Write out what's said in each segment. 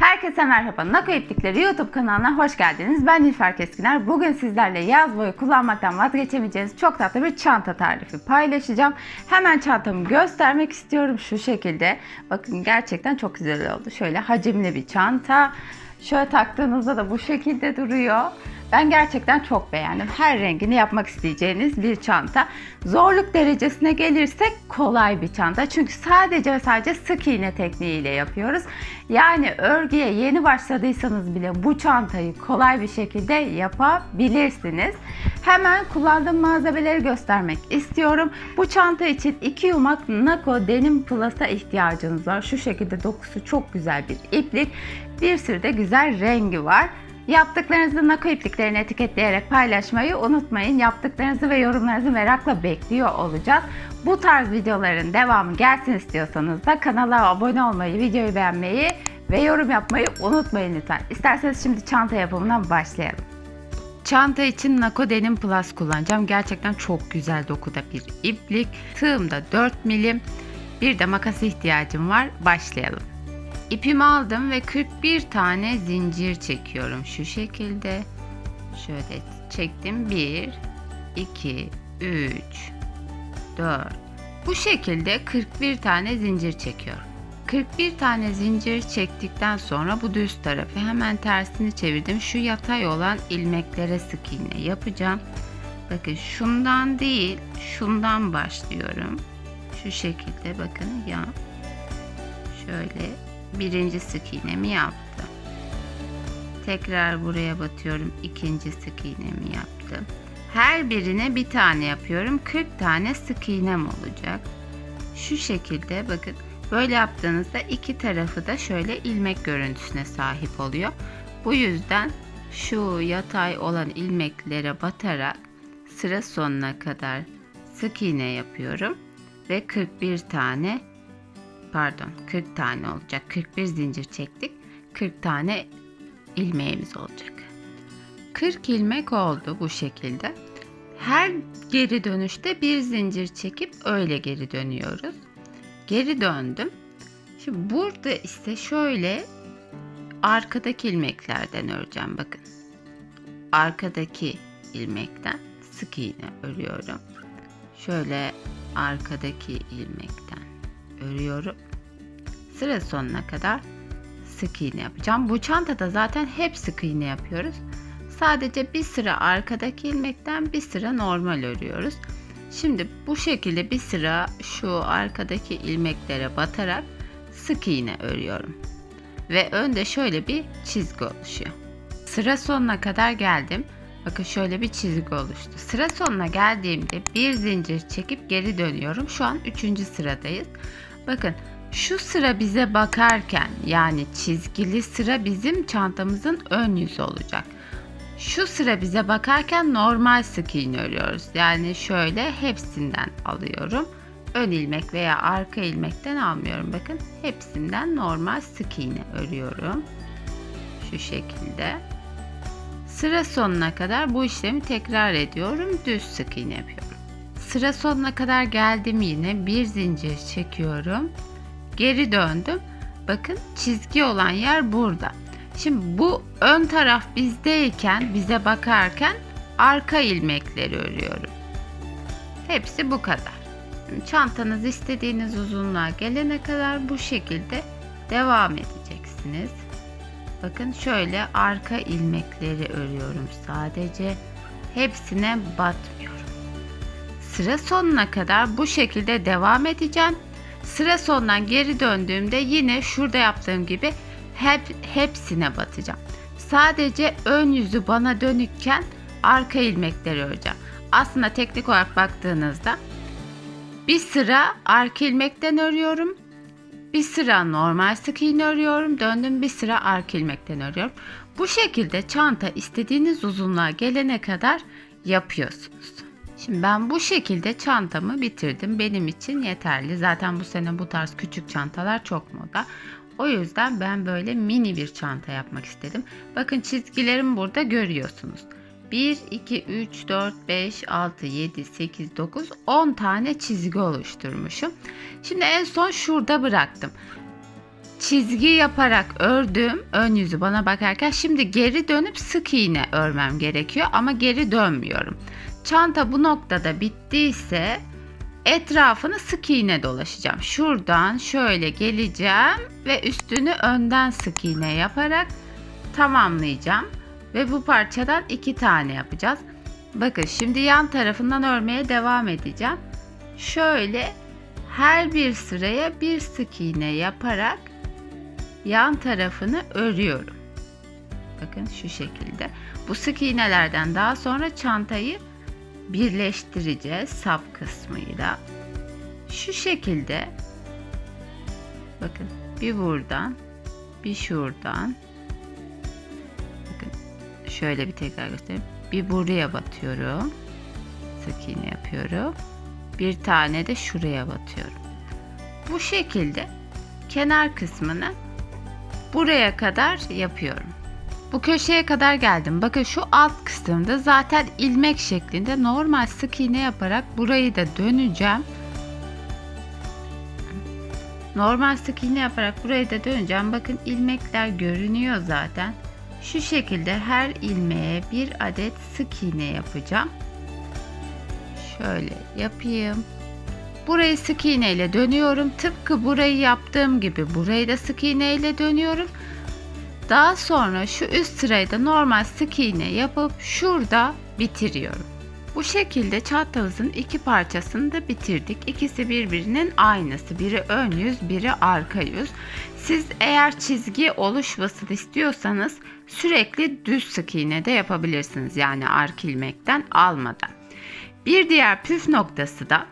Herkese merhaba. Nako İplikleri YouTube kanalına hoş geldiniz. Ben Nilüfer Keskiner. Bugün sizlerle yaz boyu kullanmaktan vazgeçemeyeceğiniz çok tatlı bir çanta tarifi paylaşacağım. Hemen çantamı göstermek istiyorum şu şekilde. Bakın gerçekten çok güzel oldu. Şöyle hacimli bir çanta. Şöyle taktığınızda da bu şekilde duruyor. Ben gerçekten çok beğendim. Her rengini yapmak isteyeceğiniz bir çanta. Zorluk derecesine gelirsek kolay bir çanta. Çünkü sadece ve sadece sık iğne tekniğiyle yapıyoruz. Yani örgüye yeni başladıysanız bile bu çantayı kolay bir şekilde yapabilirsiniz. Hemen kullandığım malzemeleri göstermek istiyorum. Bu çanta için iki yumak Nako Denim Plus'a ihtiyacınız var. Şu şekilde dokusu çok güzel bir iplik. Bir sürü de güzel rengi var. Yaptıklarınızı Nako ipliklerini etiketleyerek paylaşmayı unutmayın. Yaptıklarınızı ve yorumlarınızı merakla bekliyor olacağız. Bu tarz videoların devamı gelsin istiyorsanız da kanala abone olmayı, videoyu beğenmeyi ve yorum yapmayı unutmayın lütfen. İsterseniz şimdi çanta yapımına başlayalım. Çanta için Nako Denim Plus kullanacağım. Gerçekten çok güzel dokuda bir iplik. Tığım da 4 milim. Bir de makas ihtiyacım var. Başlayalım. İpimi aldım ve 41 tane zincir çekiyorum şu şekilde. Şöyle çektim. 1 2 3 4 Bu şekilde 41 tane zincir çekiyorum. 41 tane zincir çektikten sonra bu düz tarafı hemen tersini çevirdim. Şu yatay olan ilmeklere sık iğne yapacağım. Bakın şundan değil, şundan başlıyorum. Şu şekilde bakın ya. Şöyle birinci sık iğnemi yaptım. Tekrar buraya batıyorum. ikinci sık iğnemi yaptım. Her birine bir tane yapıyorum. 40 tane sık iğnem olacak. Şu şekilde bakın böyle yaptığınızda iki tarafı da şöyle ilmek görüntüsüne sahip oluyor. Bu yüzden şu yatay olan ilmeklere batarak sıra sonuna kadar sık iğne yapıyorum ve 41 tane pardon 40 tane olacak. 41 zincir çektik. 40 tane ilmeğimiz olacak. 40 ilmek oldu bu şekilde. Her geri dönüşte bir zincir çekip öyle geri dönüyoruz. Geri döndüm. Şimdi burada ise şöyle arkadaki ilmeklerden öreceğim bakın. Arkadaki ilmekten sık iğne örüyorum. Şöyle arkadaki ilmekten örüyorum. Sıra sonuna kadar sık iğne yapacağım. Bu çantada zaten hep sık iğne yapıyoruz. Sadece bir sıra arkadaki ilmekten bir sıra normal örüyoruz. Şimdi bu şekilde bir sıra şu arkadaki ilmeklere batarak sık iğne örüyorum. Ve önde şöyle bir çizgi oluşuyor. Sıra sonuna kadar geldim. Bakın şöyle bir çizgi oluştu. Sıra sonuna geldiğimde bir zincir çekip geri dönüyorum. Şu an 3. sıradayız. Bakın şu sıra bize bakarken yani çizgili sıra bizim çantamızın ön yüzü olacak. Şu sıra bize bakarken normal sık iğne örüyoruz. Yani şöyle hepsinden alıyorum. Ön ilmek veya arka ilmekten almıyorum. Bakın hepsinden normal sık iğne örüyorum. Şu şekilde. Sıra sonuna kadar bu işlemi tekrar ediyorum. Düz sık iğne yapıyorum. Sıra sonuna kadar geldim yine bir zincir çekiyorum. Geri döndüm. Bakın çizgi olan yer burada. Şimdi bu ön taraf bizdeyken bize bakarken arka ilmekleri örüyorum. Hepsi bu kadar. Çantanız istediğiniz uzunluğa gelene kadar bu şekilde devam edeceksiniz. Bakın şöyle arka ilmekleri örüyorum sadece. Hepsine batmıyorum. Sıra sonuna kadar bu şekilde devam edeceğim. Sıra sonundan geri döndüğümde yine şurada yaptığım gibi hep hepsine batacağım. Sadece ön yüzü bana dönükken arka ilmekleri öreceğim. Aslında teknik olarak baktığınızda bir sıra arka ilmekten örüyorum. Bir sıra normal sık iğne örüyorum. Döndüm bir sıra arka ilmekten örüyorum. Bu şekilde çanta istediğiniz uzunluğa gelene kadar yapıyorsunuz. Şimdi ben bu şekilde çantamı bitirdim. Benim için yeterli. Zaten bu sene bu tarz küçük çantalar çok moda. O yüzden ben böyle mini bir çanta yapmak istedim. Bakın çizgilerimi burada görüyorsunuz. 1, 2, 3, 4, 5, 6, 7, 8, 9, 10 tane çizgi oluşturmuşum. Şimdi en son şurada bıraktım. çizgi yaparak ördüm ön yüzü bana bakarken şimdi geri dönüp sık iğne örmem gerekiyor ama geri dönmüyorum. Çanta bu noktada bittiyse etrafını sık iğne dolaşacağım. Şuradan şöyle geleceğim ve üstünü önden sık iğne yaparak tamamlayacağım. Ve bu parçadan iki tane yapacağız. Bakın şimdi yan tarafından örmeye devam edeceğim. Şöyle her bir sıraya bir sık iğne yaparak yan tarafını örüyorum. Bakın şu şekilde. Bu sık iğnelerden daha sonra çantayı birleştireceğiz sap kısmıyla. Şu şekilde bakın bir buradan bir şuradan bakın şöyle bir tekrar göstereyim. Bir buraya batıyorum. Sık iğne yapıyorum. Bir tane de şuraya batıyorum. Bu şekilde kenar kısmını buraya kadar yapıyorum. Bu köşeye kadar geldim. Bakın şu alt kısımda zaten ilmek şeklinde normal sık iğne yaparak burayı da döneceğim. Normal sık iğne yaparak burayı da döneceğim. Bakın ilmekler görünüyor zaten. Şu şekilde her ilmeğe bir adet sık iğne yapacağım. Şöyle yapayım. Burayı sık iğne ile dönüyorum. Tıpkı burayı yaptığım gibi burayı da sık iğne ile dönüyorum. Daha sonra şu üst sırayı da normal sık iğne yapıp şurada bitiriyorum. Bu şekilde çantamızın iki parçasını da bitirdik. İkisi birbirinin aynısı. Biri ön yüz, biri arka yüz. Siz eğer çizgi oluşmasını istiyorsanız sürekli düz sık iğne de yapabilirsiniz. Yani ark ilmekten almadan. Bir diğer püf noktası da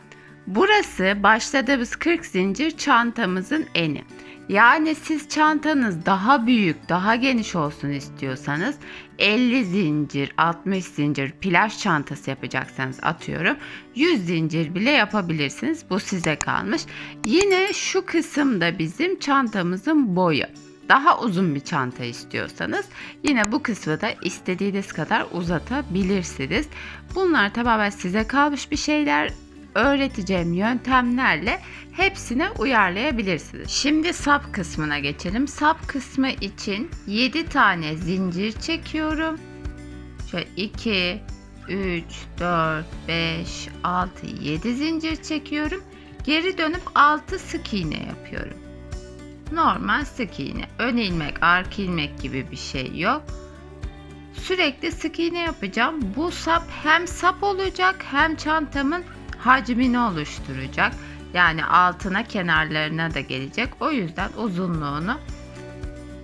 burası başladığımız 40 zincir çantamızın eni. Yani siz çantanız daha büyük, daha geniş olsun istiyorsanız 50 zincir, 60 zincir plaj çantası yapacaksanız atıyorum 100 zincir bile yapabilirsiniz. Bu size kalmış. Yine şu kısımda bizim çantamızın boyu. Daha uzun bir çanta istiyorsanız yine bu kısmı da istediğiniz kadar uzatabilirsiniz. Bunlar tamamen size kalmış bir şeyler öğreteceğim yöntemlerle hepsine uyarlayabilirsiniz. Şimdi sap kısmına geçelim. Sap kısmı için 7 tane zincir çekiyorum. Şöyle 2, 3, 4, 5, 6, 7 zincir çekiyorum. Geri dönüp 6 sık iğne yapıyorum. Normal sık iğne. Ön ilmek, arka ilmek gibi bir şey yok. Sürekli sık iğne yapacağım. Bu sap hem sap olacak hem çantamın hacmini oluşturacak. Yani altına kenarlarına da gelecek. O yüzden uzunluğunu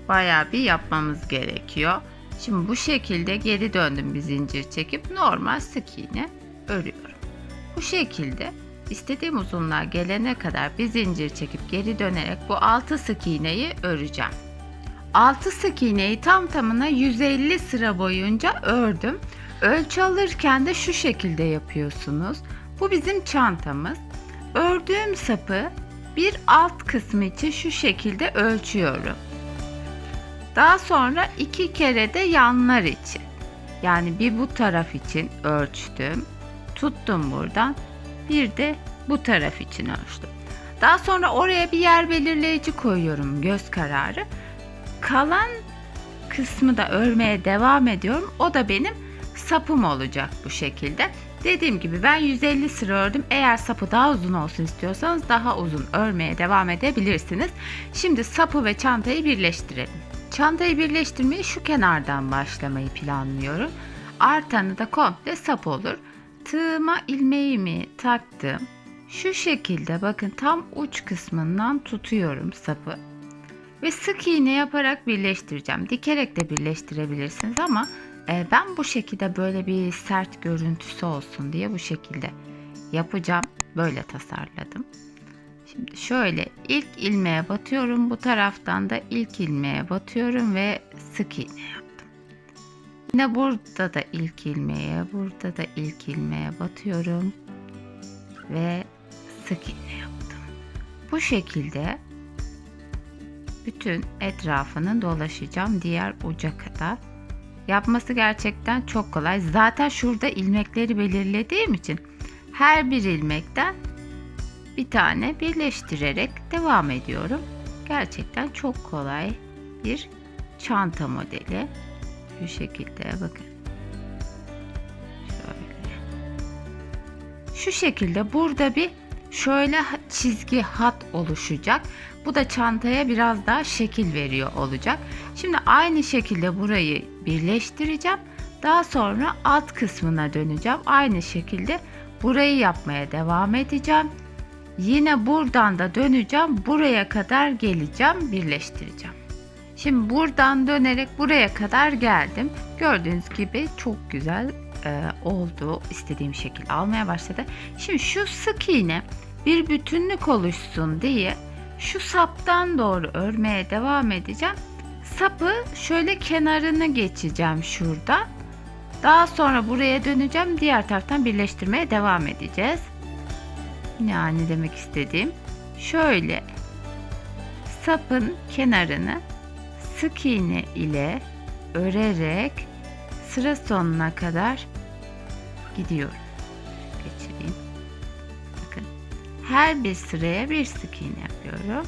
bayağı bir yapmamız gerekiyor. Şimdi bu şekilde geri döndüm bir zincir çekip normal sık iğne örüyorum. Bu şekilde istediğim uzunluğa gelene kadar bir zincir çekip geri dönerek bu 6 sık iğneyi öreceğim. 6 sık iğneyi tam tamına 150 sıra boyunca ördüm. Ölçü alırken de şu şekilde yapıyorsunuz. Bu bizim çantamız. Ördüğüm sapı bir alt kısmı için şu şekilde ölçüyorum. Daha sonra iki kere de yanlar için. Yani bir bu taraf için ölçtüm. Tuttum buradan. Bir de bu taraf için ölçtüm. Daha sonra oraya bir yer belirleyici koyuyorum göz kararı. Kalan kısmı da örmeye devam ediyorum. O da benim sapım olacak bu şekilde. Dediğim gibi ben 150 sıra ördüm. Eğer sapı daha uzun olsun istiyorsanız daha uzun örmeye devam edebilirsiniz. Şimdi sapı ve çantayı birleştirelim. Çantayı birleştirmeyi şu kenardan başlamayı planlıyorum. Artanı da komple sap olur. Tığıma ilmeğimi taktım. Şu şekilde bakın tam uç kısmından tutuyorum sapı. Ve sık iğne yaparak birleştireceğim. Dikerek de birleştirebilirsiniz ama ben bu şekilde böyle bir sert görüntüsü olsun diye bu şekilde yapacağım. Böyle tasarladım. Şimdi şöyle ilk ilmeğe batıyorum. Bu taraftan da ilk ilmeğe batıyorum ve sık iğne yaptım. Yine burada da ilk ilmeğe, burada da ilk ilmeğe batıyorum ve sık iğne yaptım. Bu şekilde bütün etrafını dolaşacağım diğer uca kadar. Yapması gerçekten çok kolay. Zaten şurada ilmekleri belirlediğim için her bir ilmekten bir tane birleştirerek devam ediyorum. Gerçekten çok kolay bir çanta modeli. Şu şekilde bakın. Şöyle. Şu şekilde burada bir şöyle çizgi hat oluşacak. Bu da çantaya biraz daha şekil veriyor olacak. Şimdi aynı şekilde burayı birleştireceğim. Daha sonra alt kısmına döneceğim. Aynı şekilde burayı yapmaya devam edeceğim. Yine buradan da döneceğim. Buraya kadar geleceğim, birleştireceğim. Şimdi buradan dönerek buraya kadar geldim. Gördüğünüz gibi çok güzel e, oldu. İstediğim şekil almaya başladı. Şimdi şu sık iğne bir bütünlük oluşsun diye şu saptan doğru örmeye devam edeceğim. Sapı şöyle kenarını geçeceğim şurada. Daha sonra buraya döneceğim. Diğer taraftan birleştirmeye devam edeceğiz. Yani demek istediğim şöyle sapın kenarını sık iğne ile örerek sıra sonuna kadar gidiyorum. Geçireyim. Bakın. Her bir sıraya bir sık iğne yapıyorum.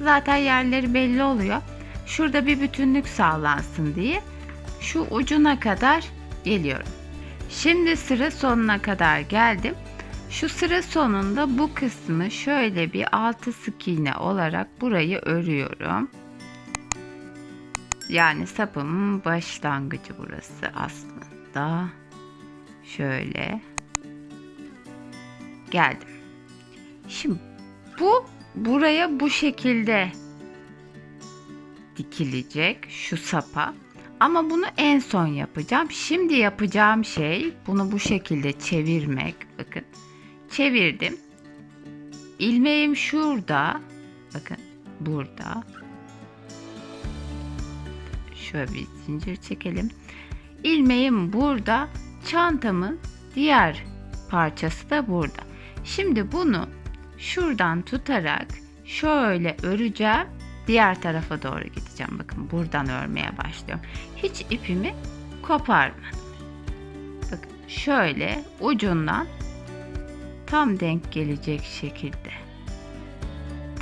Zaten yerleri belli oluyor. Şurada bir bütünlük sağlansın diye şu ucuna kadar geliyorum. Şimdi sıra sonuna kadar geldim. Şu sıra sonunda bu kısmı şöyle bir altı sık iğne olarak burayı örüyorum. Yani sapımın başlangıcı burası aslında. Şöyle geldim. Şimdi bu buraya bu şekilde dikilecek şu sapa. Ama bunu en son yapacağım. Şimdi yapacağım şey bunu bu şekilde çevirmek. Bakın çevirdim. İlmeğim şurada. Bakın burada. Şöyle bir zincir çekelim. İlmeğim burada. Çantamın diğer parçası da burada. Şimdi bunu şuradan tutarak şöyle öreceğim. Diğer tarafa doğru gideceğim. Bakın buradan örmeye başlıyorum. Hiç ipimi koparmadım. Bakın şöyle ucundan tam denk gelecek şekilde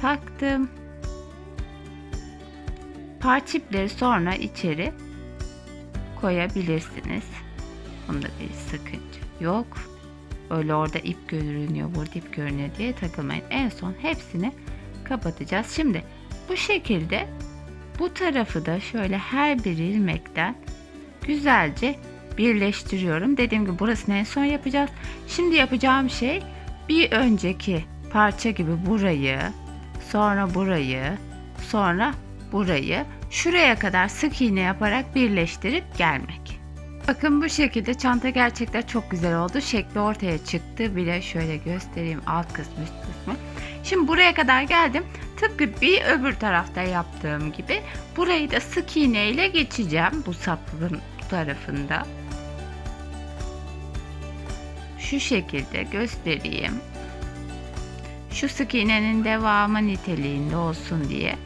taktım. Parçipleri sonra içeri koyabilirsiniz. Bunda bir sıkıntı yok. Öyle orada ip görünüyor, burada ip görünüyor diye takılmayın. En son hepsini kapatacağız. Şimdi bu şekilde bu tarafı da şöyle her bir ilmekten güzelce birleştiriyorum. Dediğim gibi burasını en son yapacağız. Şimdi yapacağım şey bir önceki parça gibi burayı, sonra burayı, sonra burayı şuraya kadar sık iğne yaparak birleştirip gelmek. Bakın bu şekilde çanta gerçekten çok güzel oldu. Şekli ortaya çıktı. Bile şöyle göstereyim alt kısmı üst kısmı. Şimdi buraya kadar geldim. Tıpkı bir öbür tarafta yaptığım gibi burayı da sık iğne ile geçeceğim bu sapın tarafında. Şu şekilde göstereyim. Şu sık iğnenin devamı niteliğinde olsun diye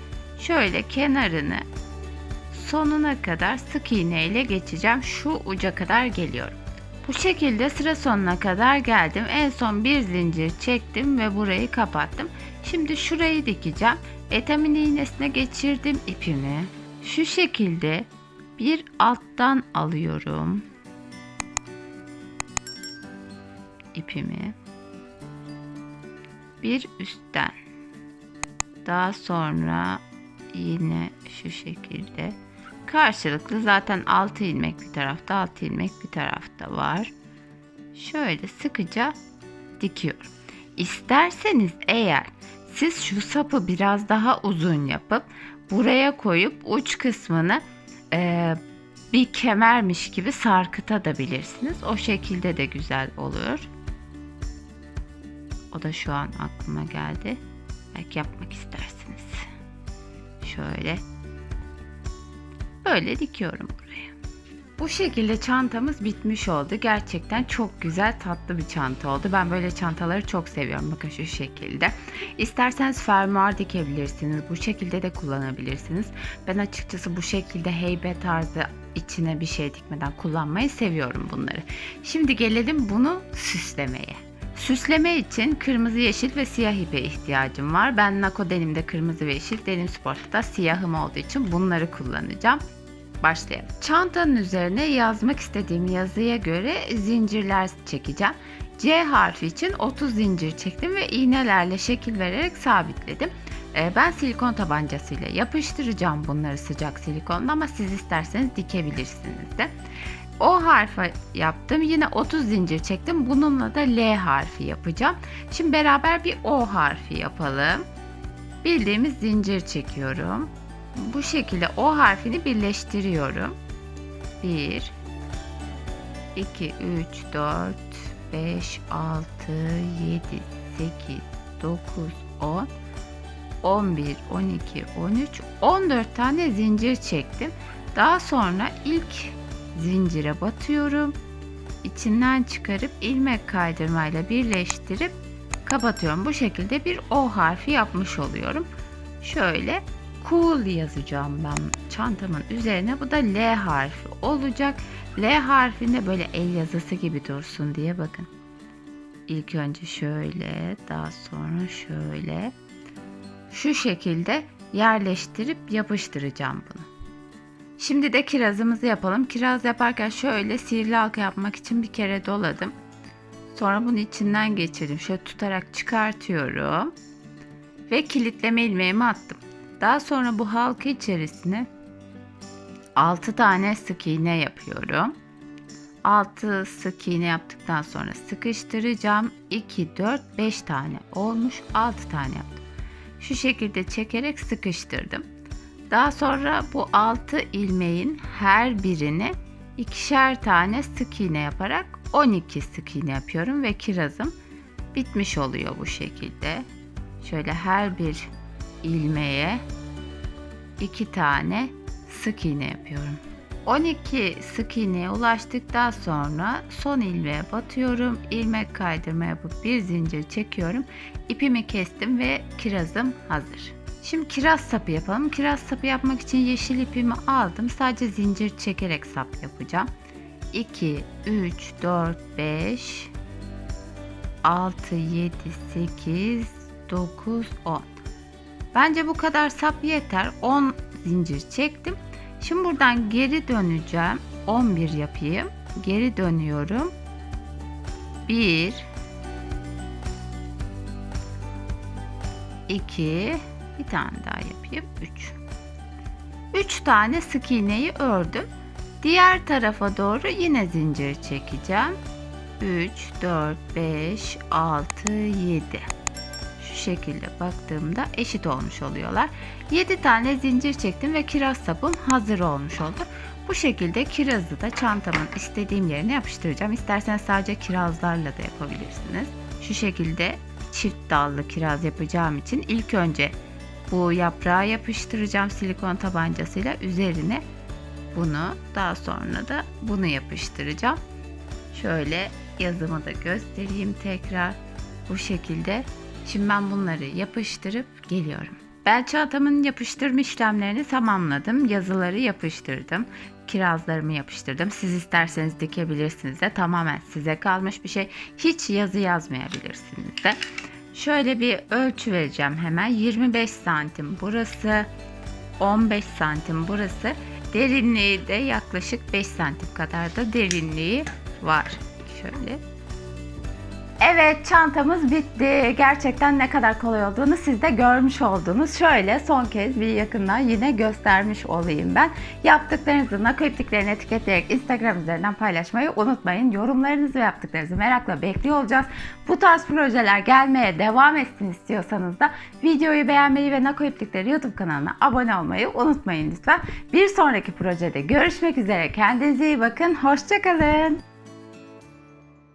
şöyle kenarını sonuna kadar sık iğne ile geçeceğim. Şu uca kadar geliyorum. Bu şekilde sıra sonuna kadar geldim. En son bir zincir çektim ve burayı kapattım. Şimdi şurayı dikeceğim. Etamin iğnesine geçirdim ipimi. Şu şekilde bir alttan alıyorum. ipimi. Bir üstten. Daha sonra yine şu şekilde karşılıklı zaten 6 ilmek bir tarafta 6 ilmek bir tarafta var. Şöyle sıkıca dikiyorum. İsterseniz eğer siz şu sapı biraz daha uzun yapıp buraya koyup uç kısmını e, bir kemermiş gibi sarkıtabilirsiniz. O şekilde de güzel olur. O da şu an aklıma geldi. Belki yapmak istersiniz. Şöyle Böyle dikiyorum buraya. Bu şekilde çantamız bitmiş oldu. Gerçekten çok güzel tatlı bir çanta oldu. Ben böyle çantaları çok seviyorum. Bakın şu şekilde. İsterseniz fermuar dikebilirsiniz. Bu şekilde de kullanabilirsiniz. Ben açıkçası bu şekilde heybe tarzı içine bir şey dikmeden kullanmayı seviyorum bunları. Şimdi gelelim bunu süslemeye. Süsleme için kırmızı, yeşil ve siyah ipe ihtiyacım var. Ben Nako denimde kırmızı ve yeşil, denim sportta da siyahım olduğu için bunları kullanacağım. Başlayalım. Çantanın üzerine yazmak istediğim yazıya göre zincirler çekeceğim. C harfi için 30 zincir çektim ve iğnelerle şekil vererek sabitledim. Ee, Ben silikon tabancasıyla yapıştıracağım bunları sıcak silikonla ama siz isterseniz dikebilirsiniz de. O harfi yaptım. Yine 30 zincir çektim. Bununla da L harfi yapacağım. Şimdi beraber bir O harfi yapalım. Bildiğimiz zincir çekiyorum. Bu şekilde O harfini birleştiriyorum. 1 2 3 4 5 6 7 8 9 10 11 12 13 14 tane zincir çektim. Daha sonra ilk zincire batıyorum. İçinden çıkarıp ilmek kaydırmayla birleştirip kapatıyorum. Bu şekilde bir O harfi yapmış oluyorum. Şöyle cool yazacağım ben çantamın üzerine. Bu da L harfi olacak. L harfinde böyle el yazısı gibi dursun diye bakın. İlk önce şöyle, daha sonra şöyle. Şu şekilde yerleştirip yapıştıracağım bunu. Şimdi de kirazımızı yapalım. Kiraz yaparken şöyle sihirli halka yapmak için bir kere doladım. Sonra bunu içinden geçirdim. Şöyle tutarak çıkartıyorum. Ve kilitleme ilmeğimi attım. Daha sonra bu halka içerisine 6 tane sık iğne yapıyorum. 6 sık iğne yaptıktan sonra sıkıştıracağım. 2, 4, 5 tane olmuş. 6 tane yaptım. Şu şekilde çekerek sıkıştırdım. Daha sonra bu 6 ilmeğin her birine ikişer tane sık iğne yaparak 12 sık iğne yapıyorum ve kirazım bitmiş oluyor bu şekilde. Şöyle her bir ilmeğe iki tane sık iğne yapıyorum. 12 sık iğneye ulaştıktan sonra son ilmeğe batıyorum. ilmek kaydırma yapıp bir zincir çekiyorum. İpimi kestim ve kirazım hazır. Şimdi kiraz sapı yapalım. Kiraz sapı yapmak için yeşil ipimi aldım. Sadece zincir çekerek sap yapacağım. 2, 3, 4, 5, 6, 7, 8, 9, 10. Bence bu kadar sap yeter. 10 zincir çektim. Şimdi buradan geri döneceğim. 11 yapayım. Geri dönüyorum. 1 2 bir tane daha yapayım. 3 3 tane sık iğneyi ördüm. Diğer tarafa doğru yine zincir çekeceğim. 3 4 5 6 7 şu şekilde baktığımda eşit olmuş oluyorlar. 7 tane zincir çektim ve kiraz sapım hazır olmuş oldu. Bu şekilde kirazı da çantamın istediğim yerine yapıştıracağım. İsterseniz sadece kirazlarla da yapabilirsiniz. Şu şekilde çift dallı kiraz yapacağım için ilk önce bu yaprağı yapıştıracağım silikon tabancasıyla üzerine bunu daha sonra da bunu yapıştıracağım. Şöyle yazımı da göstereyim tekrar. Bu şekilde Şimdi ben bunları yapıştırıp geliyorum. Ben çantamın yapıştırma işlemlerini tamamladım. Yazıları yapıştırdım. Kirazlarımı yapıştırdım. Siz isterseniz dikebilirsiniz de tamamen size kalmış bir şey. Hiç yazı yazmayabilirsiniz de. Şöyle bir ölçü vereceğim hemen. 25 santim burası. 15 santim burası. Derinliği de yaklaşık 5 santim kadar da derinliği var. Şöyle Evet çantamız bitti. Gerçekten ne kadar kolay olduğunu siz de görmüş oldunuz. Şöyle son kez bir yakından yine göstermiş olayım ben. Yaptıklarınızı, nako ipliklerini etiketleyerek Instagram üzerinden paylaşmayı unutmayın. Yorumlarınızı ve yaptıklarınızı merakla bekliyor olacağız. Bu tarz projeler gelmeye devam etsin istiyorsanız da videoyu beğenmeyi ve nako YouTube kanalına abone olmayı unutmayın lütfen. Bir sonraki projede görüşmek üzere. Kendinize iyi bakın. Hoşçakalın.